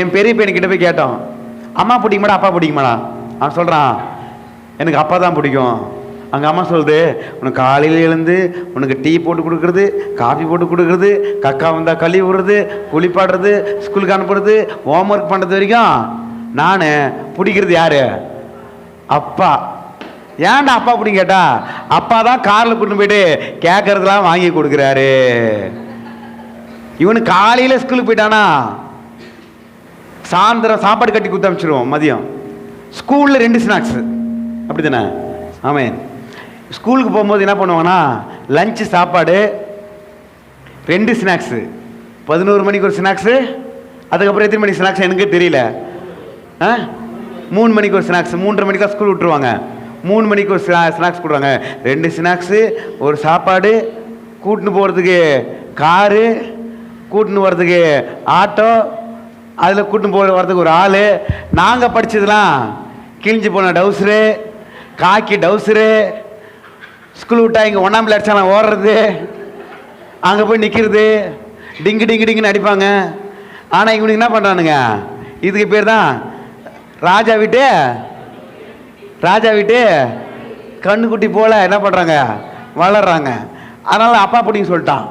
என் பெரிய பையன்கிட்ட போய் கேட்டோம் அம்மா பிடிக்குமாடா அப்பா பிடிக்குமாடா? அவன் சொல்கிறான் எனக்கு அப்பா தான் பிடிக்கும். அங்கே அம்மா சொல்லுது உனக்கு காலையில் எழுந்து உனக்கு டீ போட்டு கொடுக்குறது காஃபி போட்டு கொடுக்குறது கக்கா வந்தால் கழுவி விடுறது குளிப்பாடுறது ஸ்கூலுக்கு அனுப்புறது ஹோம்ஒர்க் பண்ணுறது வரைக்கும் நான் பிடிக்கிறது யார்? அப்பா. ஏன்டா அப்பா பிடிக்கும் கேட்டா? அப்பா தான் காரில் கொண்டு போயிட்டு கேட்கறதெல்லாம் வாங்கி கொடுக்குறாரு. இவனு காலையில் ஸ்கூலுக்கு போயிட்டானா? சாயந்தரம் சாப்பாடு கட்டி கொடுத்து அமைச்சிருவோம் மதியம். ஸ்கூலில் ரெண்டு ஸ்நாக்ஸு அப்படி தானே ஆமாம் ஸ்கூலுக்கு போகும்போது என்ன பண்ணுவாங்கன்னா லஞ்சு சாப்பாடு ரெண்டு ஸ்நாக்ஸு பதினோரு மணிக்கு ஒரு ஸ்நாக்ஸு அதுக்கப்புறம் எத்தனை மணிக்கு ஸ்நாக்ஸ் எனக்கு தெரியல. ஆ? மூணு மணிக்கு ஒரு ஸ்நாக்ஸ் மூன்றரை மணிக்கு ஸ்கூல் விட்டுருவாங்க. மூணு மணிக்கு ஒரு ஸ்நாக்ஸ் கொடுவாங்க ரெண்டு ஸ்நாக்ஸு ஒரு சாப்பாடு கூட்டின்னு போகிறதுக்கு காரு கூட்டின்னு போகிறதுக்கு ஆட்டோ அதில் கூட்டின்னு போகிற வரதுக்கு ஒரு ஆள். நாங்கள் படித்ததுலாம் கிழிஞ்சு போன டவுசரு காக்கி டவுசரு ஸ்கூல் விட்டா இங்கே ஒன்றாம் அடிச்சாலும் ஓடுறது அங்கே போய் நிற்கிறது டிங்கு டிங்கு டிங்குன்னு அடிப்பாங்க. ஆனால் இவனுக்கு என்ன பண்ணுறானுங்க இதுக்கு பேர் தான் ராஜா வீட்டு ராஜா வீட்டு கண்ணுக்குட்டி போல என்ன பண்ணுறாங்க வளர்றாங்க. அதனால் அப்பா பிடிங்க சொல்லிட்டான்.